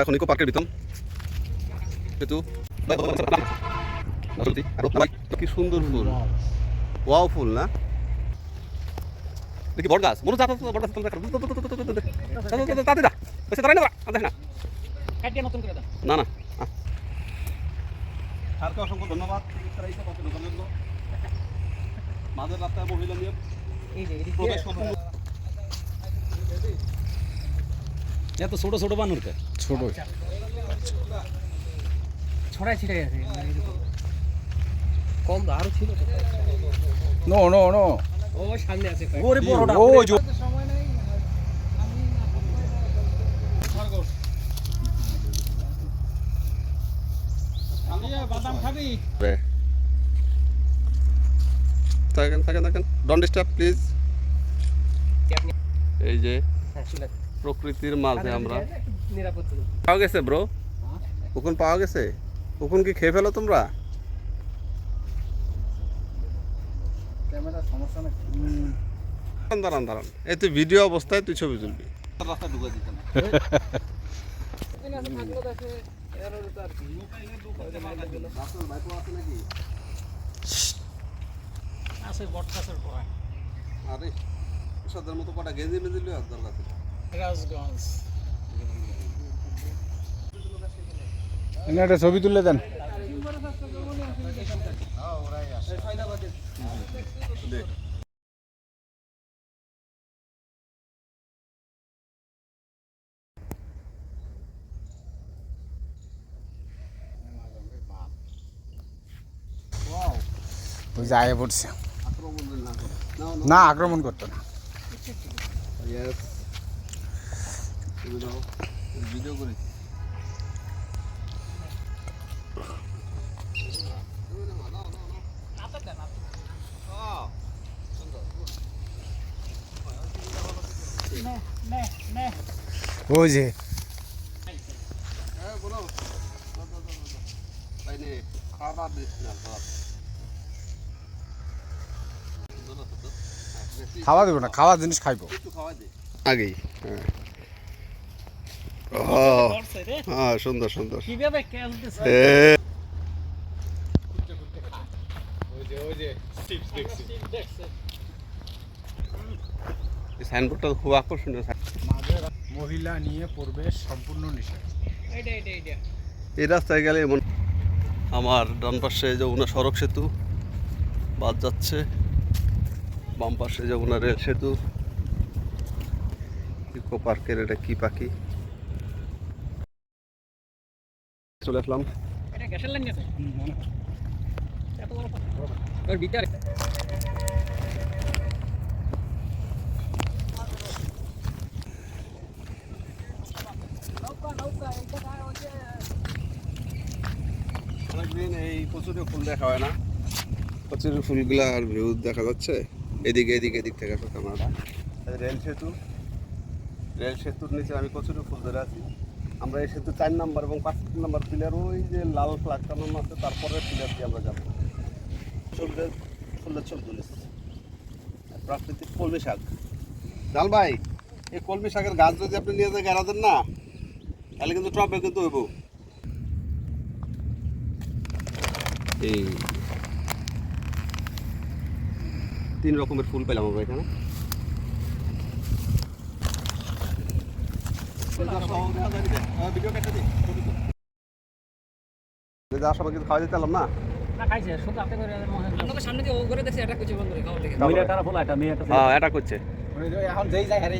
এখন ইকো পার্কের ভিতর সেতু কি সুন্দর ফুল ওয়াও ফুল না দেখি বড় গাছ মনে যাতা বড় গাছ তাতে যা বেশি তারাই না দেখ না না না স্যারকে অসংখ্য ধন্যবাদ মাঝের রাস্তায় মহিলা নিয়ে প্রবেশ সম্পূর্ণ এত ছোট ছোট বানর কে? ছোট। ছড়াই ছিটাই আছে মানে। কম আরও ছিল নো নো নো। ও সামনে আছে ওরে বড়টা। ও থাকেন থাকেন থাকেন। ডন ডিস্টার্ব প্লিজ এই যে হ্যাঁ। প্রকৃতির মাঝে আমরা। নিরাপদ ছিল। পাওয়া গেছে ব্রো উকুন পাওয়া গেছে? উকুন কি খেয়ে ফেলো তোমরা? ক্যামেরা দাঁড়ান দাঁড়ান এই তুই ভিডিও অবস্থায় তুই ছবি তুলবি। রাস্তা ঢুকে দিতে না। আছে, থাকলেও তো আছে, এর ওর তো আর কি। আছে বট গাছের গোড়ায়। আরে সাদের মতো কটা গেঞ্জি মেজি লিয়ে আর দরকার ছিল। রাজগঞ্জ। এনে একটা ছবি তুলে দেন ওই পড়ছে না আক্রমণ করতো না। ভিডিও করি ওই যে। হ্যাঁ খাওয়া দেবো না খাওয়া জিনিস খাইবো। একটু খাওয়াই দে। আগেই হ্যাঁ। হ্যাঁ সুন্দর সুন্দর। সাইনবোর্ডটা খুব আকর্ষণীয় মহিলা নিয়ে প্রবেশ সম্পূর্ণ নিষেধ। এইটা, এইটা, এইটা। এই রাস্তায় গেলে এমন আমার ডান পাশে যমুনা সড়ক সেতু বাদ যাচ্ছে। বাম পাশে যমুনা রেল সেতু ইকো পার্কের এটা কি পাখি? চলে আসলাম। অনেকদিন এই কচুরি ফুল দেখা হয় না। কচুরি ফুলগুলো আর ভিউ দেখা যাচ্ছে। এদিকে এদিকে এদিক থেকে আসো ক্যামেরাটা রেল সেতু। রেল সেতুর নিচে আমি কচুরি ফুল ধরে আছি। আমরা এসে তো চার নাম্বার এবং পাঁচ নাম্বার পিলার ওই যে লাল ফ্লাগ টানানো আছে, তারপরে পিলার দিয়ে আমরা যাব। ফুলের ছবি তুলেছি প্রাকৃতিক কলমি শাক। জাল ভাই, এই কলমি শাকের গাছ যদি আপনি নিয়ে যায়, গেড়া দেন না। তাহলে কিন্তু ট্রপে কিন্তু হইব। এই তিন রকমের ফুল পেলাম আমরা এখানে। সময় কিন্তু খাওয়া দিতে পারলাম না না, খাইছে, শুধু আপনি করে আপনাদের সামনে দিয়ে ও করে দেখছে, এটা করছে বন্ধ করে, খাওয়ার লেগে। মেয়ে হ্যাঁ করছে এখন যেই যায় হ্যাঁ